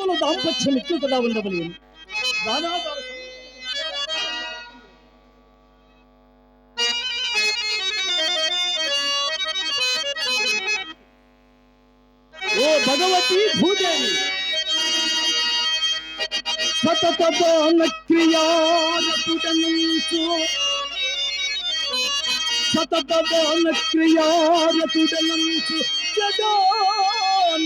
దంపతులు దాంపత్యం ఎక్కువగా ఉండవలేను దానాదార ఓ భగవతి భూదేవి సతత దాన క్రియారతుడనుంచు సతత దాన క్రియారతుడనుంచు జగాన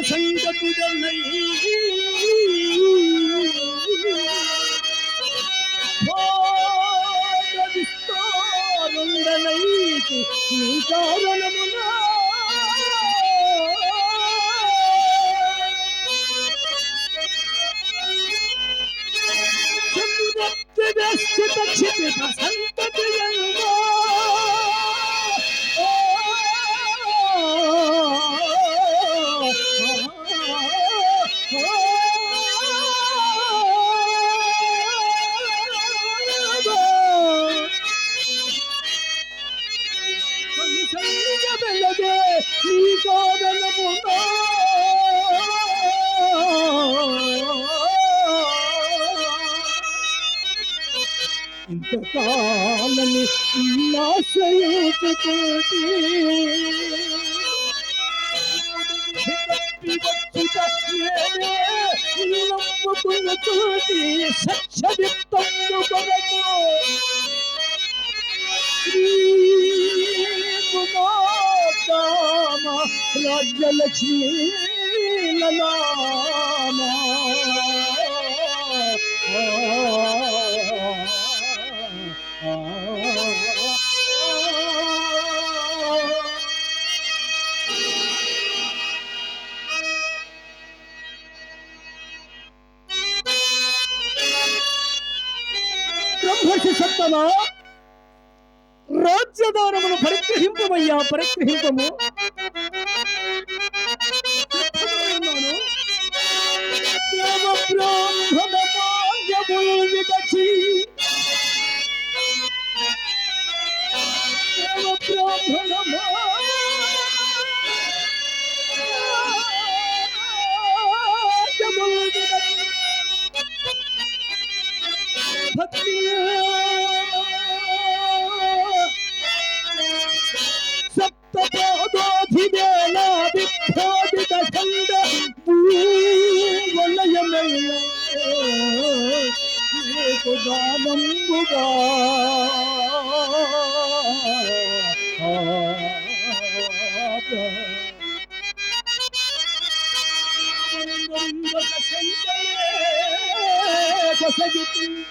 సంగతుడనై విస్తారుండనై నీ కారణమునా సంతతి రాజ్యలక్ష్మీ బ్రహ్మర్షి సత్తమా? రాజ్యదానమును పరిగ్రహింపమయ్యా పరిగ్రహింపము. Senin boyunda kaşende kasa gittim.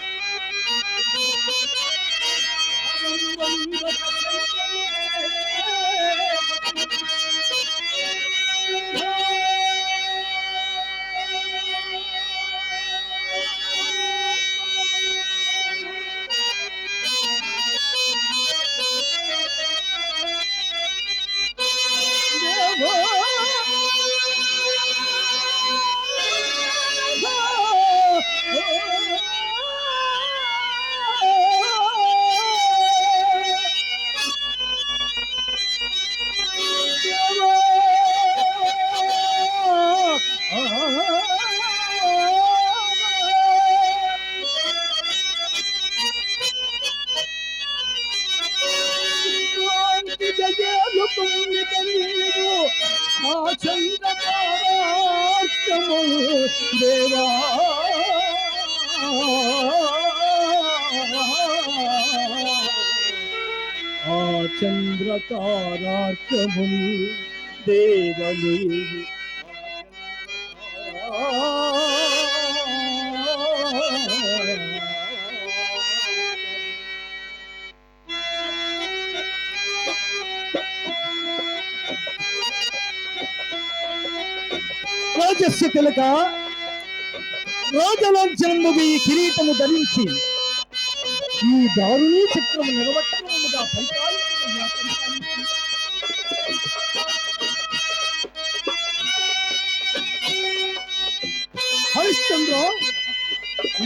Senin boyunda kaşende kasa. Devadevi రాజస్య తిలక రాజలాంఛనముగా ఈ కిరీటము ధరించి ఈ దారుణీ చక్రము నిలవట్టముగా పరిపాలించమయ్యా, పరిపాలించు.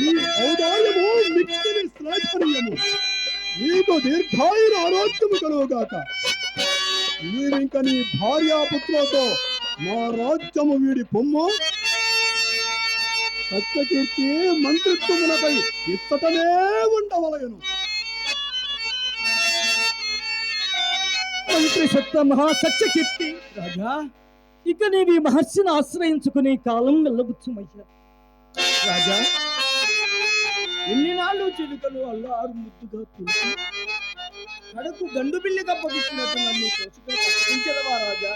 నీ ఔదార్యము మిక్కిలి శ్లాఘనీయము. నీకు దీర్ఘాయుర ఆరోగ్యము కలుగుగాక. నీవింక నీ భార్యాపుత్రులతో మా రాజ్యము వీడి పొమ్ము. సత్యకీర్తి మంత్రిత్వములపై ఇచ్చటనే ఉండవలయను మంత్రి సత్య మహాసత్యకీర్తి రాజా ఇక నీవి మహర్షిని ఆశ్రయించుకునే కాలం వెళ్ళబుచ్చుమయ్యా రాజా ఎన్ని నాళ్ళు చిలుకలు అల్లారు ముద్దుగా పిలిచి కడకు గండు బిల్లి కప్పగిస్తున్నట్టు నన్ను తోసుకొని రాజా?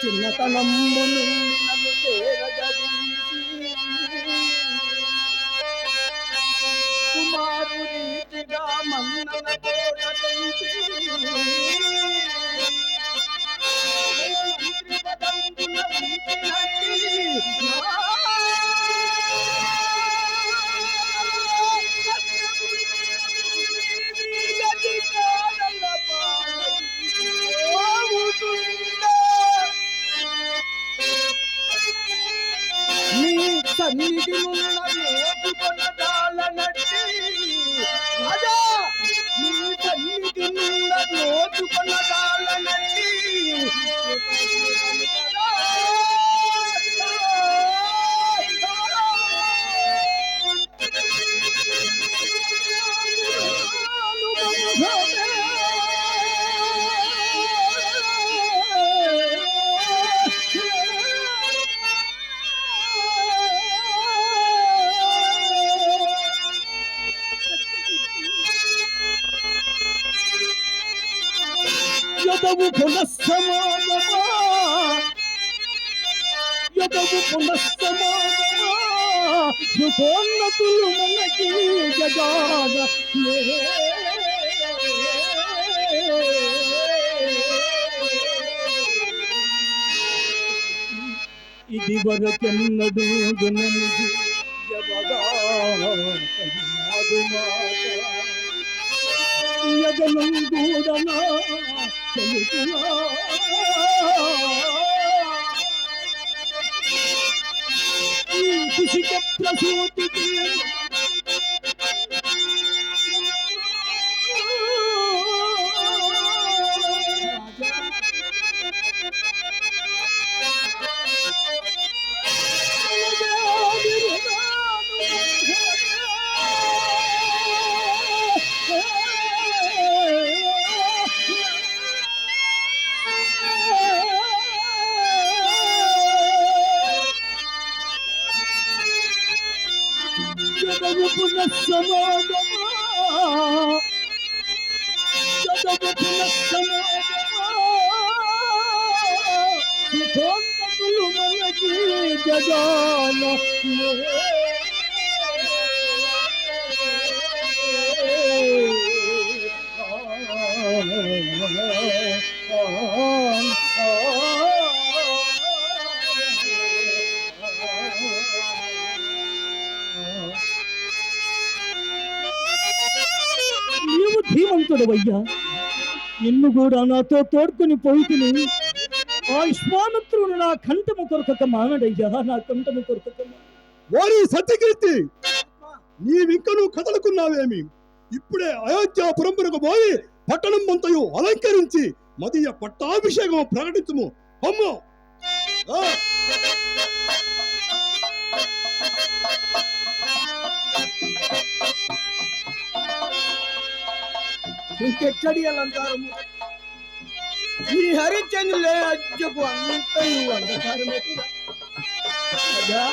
చిన్నతనము నన్ను కుమారు రీతిగా మన్నన తోడ ఇది వరకెన్నడు గుణనిది జగదాదు మాట యగనం గూడనా తెలుసునా ఈ కుషిక ప్రసూతికి السماء جذبتنا السماء سلطان مظلوم يجي جداله ధీమంతుడవయ్యా నిన్ను కూడా నాతో తోడుకొని పోయితిని. ఆయుష్మానత్రుడు నా కంఠము కొరకక మానడయ్యా నా కంఠము కొరకక వారి సత్యకీర్తి. నీవింకను కదలుకున్నావేమి? ఇప్పుడే అయోధ్యాపురంపురకు పోయి పట్టణం మంతయు అలంకరించి మదీయ పట్టాభిషేకం ప్రకటించము. అమ్మో! ఆ, అలంకారము. ఈ హరిచంద్రులే అజ్జకు అంత అంధకారమే కదా.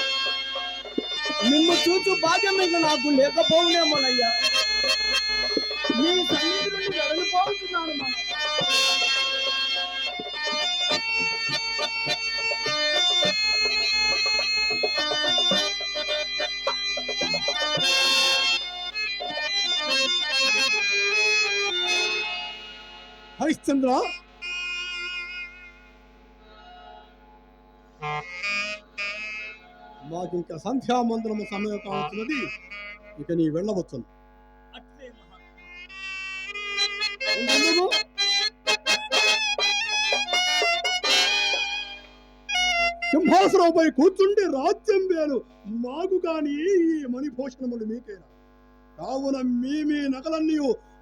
నిన్ను చూచు భాగ్యం మీద నాకు లేకపోవునేమోనయ్యా. నీ సన్నిధి నుండి వెడలిపోతున్నాను మన. హరిశ్చంద్ర మాకు ఇంకా సంధ్యామందనము సమయం కావచ్చున్నది ఇక నీ వెళ్ళవచ్చును. సింహాసనంపై కూర్చుండి రాజ్యం వేరు మాకు కాని ఈ మణిభూషణములు మీకేనా? కావున మీ మీ నగలన్నీ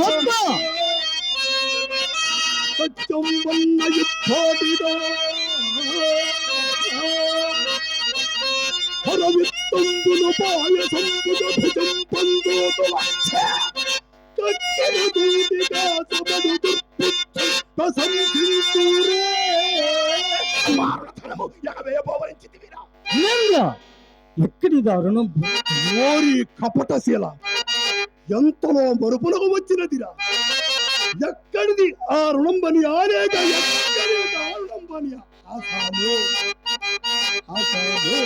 왔다 어쩜 만나게 법이다 바람이 던드는 바에 선부자 타이즈, 너 보라. ఎంతలో మరుపులకు వచ్చినదిరా? ఎక్కడిది ఆ రుణం పని ఆనేక ఎక్కడిది ఆసాము ఆసాము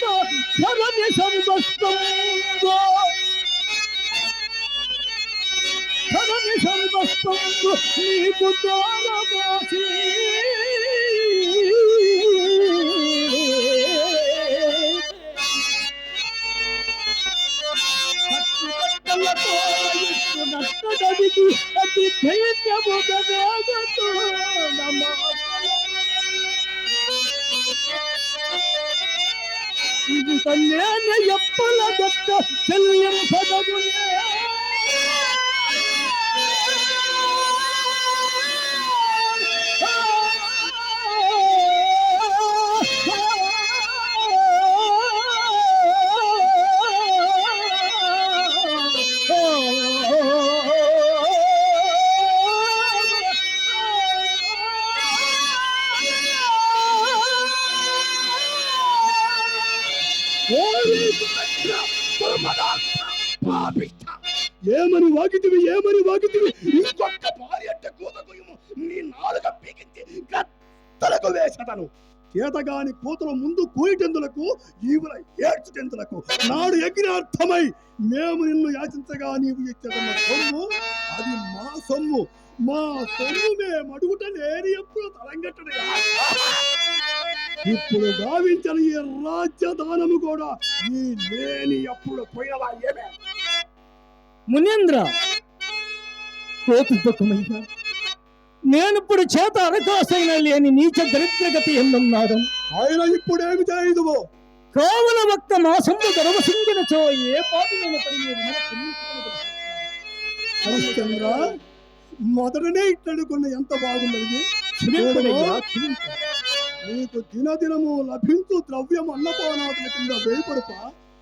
চরণে সন্তুষ্ট চরণে সন্তুষ্ট মৃদু চরবাসী Thank you. కట్టుబట్టలతో ఇస్తున్నట్టడికి అతి ధైర్యముగా వేగతో ఇది చేతగాని కూతురు ముందు కూయిటెందులకు? ఈవుల ఏడ్చుటెందులకు? నాడు యజ్ఞార్థమై మేము నిన్ను యాచించగా నీవు ఇచ్చేదన్న సొమ్ము అది మా సొమ్ము. మా సొమ్ము మేము అడుగుట నేను ఎప్పుడు తలంగట్టడుగా ఇప్పుడు గావించిన ఈ రాజ్యదానము కూడా ఈ లేని ఎప్పుడు పోయినవా ఏమే? మునేంద్ర కోతి దుఃఖమయ్యా నేనిప్పుడు చేత అరకాసైన లేని నీచ దరిద్రగతి ఎన్నున్నాడు ఆయన ఇప్పుడేమి చేయదువో? కావున ఒక్క మాసంలో గర్వసింగినచో ఏ పాటు నేను హరిశ్చంద్ర మొదటనే ఇట్లడుకున్న ఎంత బాగున్నది క్షమింపు. నీకు దినదినము లభించు ద్రవ్యం అన్నపానాదుల కింద వేయపడుప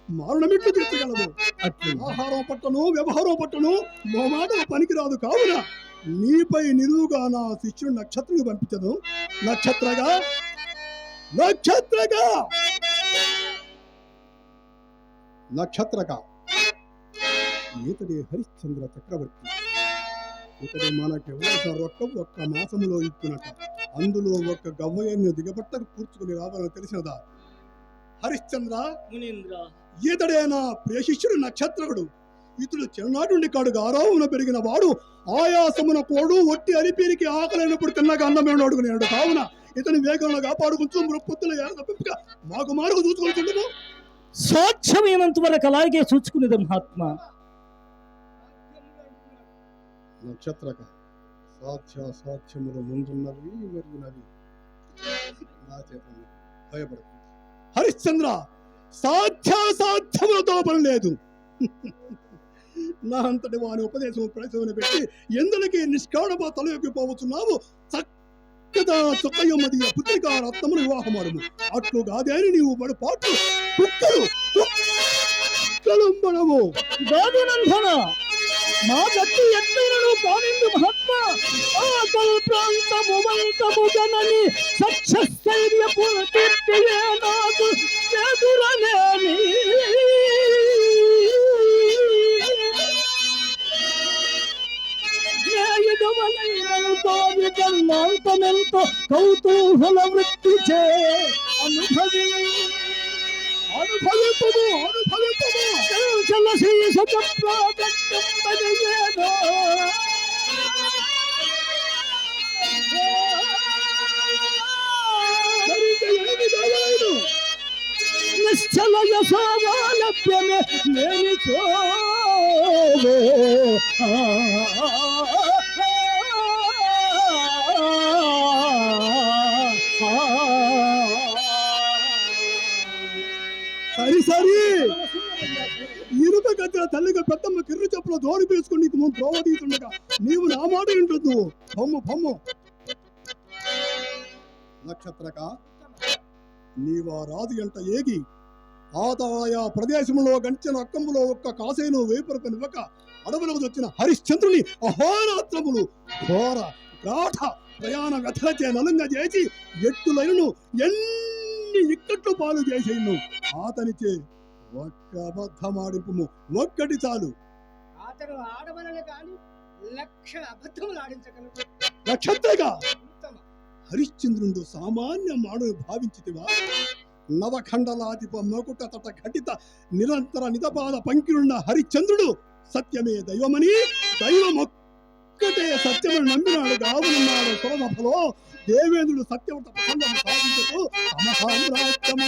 మరణమిట్లు తీర్చగలదు. ఆహారం పట్టను వ్యవహారం పట్టను మా మాట పనికిరాదు కావున. నీపై నిలువుగా నా శిష్యుడు నక్షత్రం పంపించదు నక్షత్రగా? నక్షత్రగా? నక్షత్రగా? ఈతడి హరిశ్చంద్ర చక్రవర్తి. ఇతడు మనకి ఇవ్వాల్సిన రొక్క ఒక్క మాసములో ఇస్తున్నట అందులో ఒక్క గవ్వయ్యను దిగబట్టకు కూర్చుకుని రావాలని తెలిసినదా? హరిశ్చంద్ర? మునీంద్ర. ఈతడే నా ప్రియశిష్యుడు నక్షత్రకుడు. ఇతడు చిన్ననాటి నుండి కాడు ఆరోహణ పెరిగిన వాడు ఆయాసమున కోడు ఒట్టి అలిపీరికి ఆకలైనప్పుడు తిన్నాక అన్నమైన అడుగునేడు. కావున ఇతని వేగంలో కాపాడుకుంటూ మృప్పుత్తుల ఏడగా మాకు మారుకు చూసుకుంటుండము సాధ్యమైనంత వరకు అలాగే చూసుకునేది మహాత్మా. నక్షత్రక సాధ్య సాధ్యములు ముందున్నవి మెరుగునవి. నా చేత భయపడదు హరిశ్చంద్ర సాధ్య సాధ్యములతో పని లేదు. నా అంతటి వాని ఉపదేశం ప్రవేశం పెట్టి ఎందులకి నిష్కాణప తలయోకి పోవచ్చున్నావు? చక్కగా చుక్కయ్యమ్మది పుత్రిక రత్నములు వివాహమాడుము. అట్లు కాదేని నీవు బడు పాటు కుక్కలు కుక్కలు మనము మా గట్టి ఎత్తైనను పానిందు మహాత్మ. ఆ కల్ప్రాంతము వంతము గనని సత్యస్థైర్యపు కీర్తియే కౌతూహల వృత్తి చే అనుభవి అనుభవితుము అనుభవితుము చల శీస చప్రాగట్టం నిశ్చల యశోవాలభ్యమే లేని చోవో తల్లిగా పెద్దమ్మ కిర్రు చెప్పులో దోడి వేసుకుని నీకు ముందు ప్రోవదీతుండగా నీవు నా మాట వింటుంది బొమ్మ బొమ్మ. నక్షత్రక నీవు ఆ రాజు ఎంట ఏగి ఆదాయా ప్రదేశంలో గంచిన అక్కములో ఒక్క కాసేను వేపరకు నివ్వక అడవులకు వచ్చిన హరిశ్చంద్రుని అహోరాత్రములు ఘోర గాఠ ప్రయాణ వ్యథలచే నలంగా చేసి ఎట్టులైనను ఎన్ని ఇక్కట్లు పాలు చేసేను అతనిచే ఒక్క అబద్ధమాడింపు ఒక్కటి చాలు. అతను ఆడవలనే కానీ లక్ష అబద్ధములు ఆడించగలడు ఉత్తమ. హరిశ్చంద్రుడు సామాన్య మానవు భావించితివా? నవఖండలాధిప మకుట తట ఘటిత నిరంతర నితపాద పంకిరున్న హరిశ్చంద్రుడు సత్యమే దైవమని దైవమొక్కటే సత్యమును నమ్మినాడు. గావునున్నాడు సురసభలో దేవేంద్రుడు సత్యవత ప్రసంగం సాధించకు తమ సామ్రాజ్యము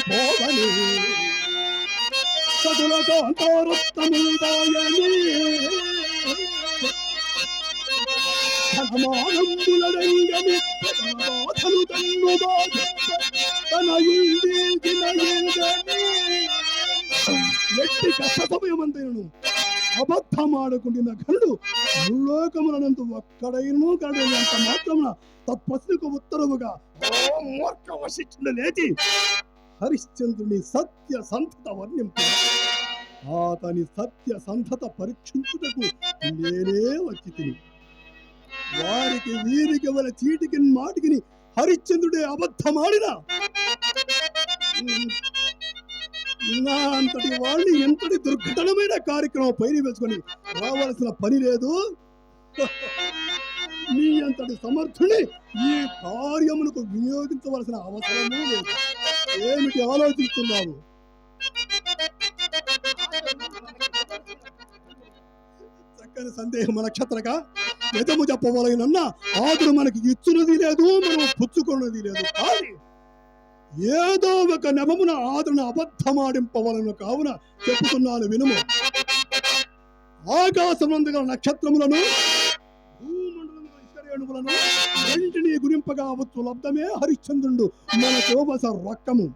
పోవని సతులతో అంతోరుత్తములు దాయని బాధలు తన్ను బాధ తన ఇండిన ఎంగని ఎట్టి కష్ట సమయమంతైనను అబద్ధమాడుకుంటున్న ఘనుడు భూలోకములనందు ఒక్కడైనను కడు అంత మాత్రమున తత్ప్రశ్నకు ఉత్తరముగా ఓ మూర్ఖ వశిష్ఠుడు లేచి హరిశ్చంద్రుని సత్య సంతత వర్ణింపు అతని సత్య సంతత పరీక్షించుటకు నేనే వచ్చి తిని వారికి వీరికి వల చీటికి మాటికిని హరిశ్చంద్రుడే అబద్ధమాడినా. నా అంతటి వాళ్ళని ఎంతటి దుర్ఘటనమైన కార్యక్రమం పైన వేసుకొని రావాల్సిన పని లేదు. నీ అంతటి సమర్థుని ఈ కార్యములకు వినియోగించవలసిన అవసరమే లేదు. ఏమిటి ఆలోచిస్తున్నావు? చక్కని సందేహం నక్షత్రగా నిజము చెప్పవలనన్నా ఆదుడు మనకి ఇచ్చినది లేదు మనం పుచ్చుకున్నది లేదు. కానీ ఏదో ఒక నెపమున ఆదును అబద్ధమాడింపవలను కావున చెప్పుతున్నాను వినుము. ఆకాశమందు గల నక్షత్రములను భూమండలములను ఇసుకరేణువులను గురింపగా వచ్చు లబ్ధమే హరిశ్చంద్రుడు. మన శోభస రక్కము.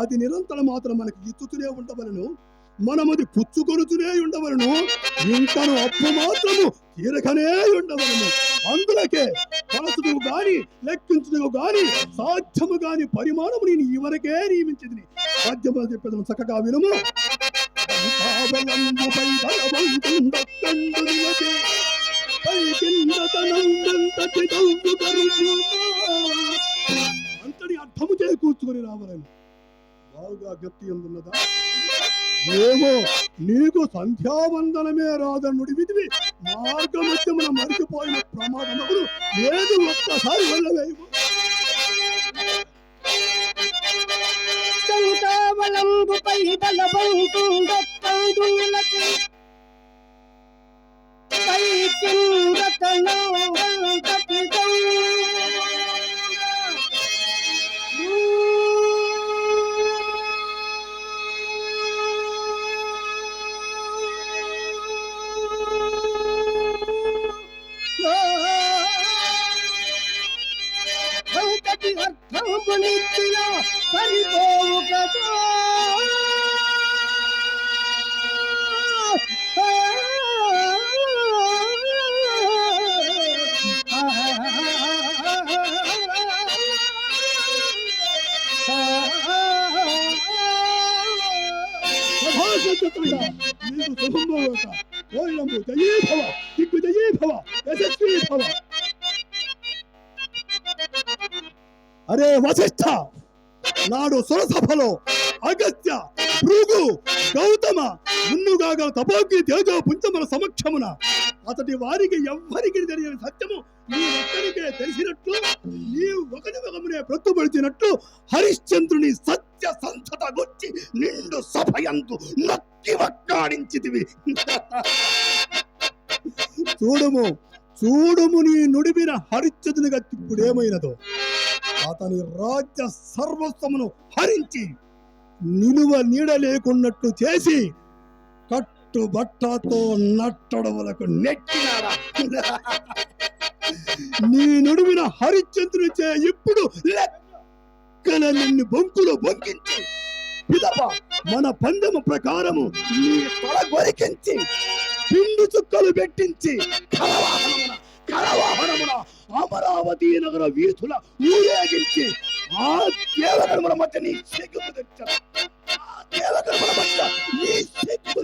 అది నిరంతరం మాత్రం మనకి ఇచ్చుతూనే ఉండవలను. మనమది పుచ్చుకొనుచునే ఉండవలను. ఇంకను అప్పు మాత్రము తీరకనే ఉండవలను. అందులకే కలసుడు గాని లెక్కించుడు గాని సాధ్యము గాని పరిమాణము నేను ఇవరకే నియమించింది సాధ్యము చెప్పేది చక్కగా వినుము. అంతటి అర్థము చేకూర్చుకొని రావాలని. బాగా గట్టి ఎందున్నదా? ఏమో నీకు సంధ్యావందనమే రాదన్నుడి విధివి మార్గమధ్యమున మరిచిపోయిన ప్రమాదములు ఏది ఒక్కసారి వెళ్ళవేయము చౌతావ పవళంబుపై సభాసత్తుడా నీకు శుభంభవత ఓళ్ళంబు జయీ భవ దిగ్గు జయీ భవ యశస్వీ భవ అరే వశిష్ఠ నాడు సురసభలో అగస్త్య భృగు గౌతమ మున్నుగాగల తపోగ్ని తేజో పుంచముల సమక్షమున అతడి వారికి ఎవ్వరికి తెలియని సత్యము నీవెక్కడికే తెలిసినట్లు ఒకటి ఒకమునే ప్రొత్తుపడిచినట్లు హరిశ్చంద్రుని సత్య సంతత గుచ్చి నిండు సభయంతు నక్కి వక్కాడించితివి చూడుము చూడుము నీ నుడిపిన హరిశ్చంద్రునిగా ఇప్పుడేమైనదో. అతని రాజ్య సర్వస్వమును హరించి నిలువ నీడ లేకున్నట్టు చేసి కట్టుబట్టతో నట్టడములకు నెట్టినాడా? నీ నడుమిన హరిశ్చంద్రుని చే ఇప్పుడు లెక్కల నిన్ను బొంకులో బొంకించి పిదప మన పందము ప్రకారము నీ తల గొరికించి పిండు చుక్కలు పెట్టించి కలవాహనమున అమరావతి నగర వీధుల ఊరేగించి ఆ దేవగణముల మధ్య నీ సిగ్గు తెచ్చ ఆ దేవగణముల మధ్య నీ సిగ్గు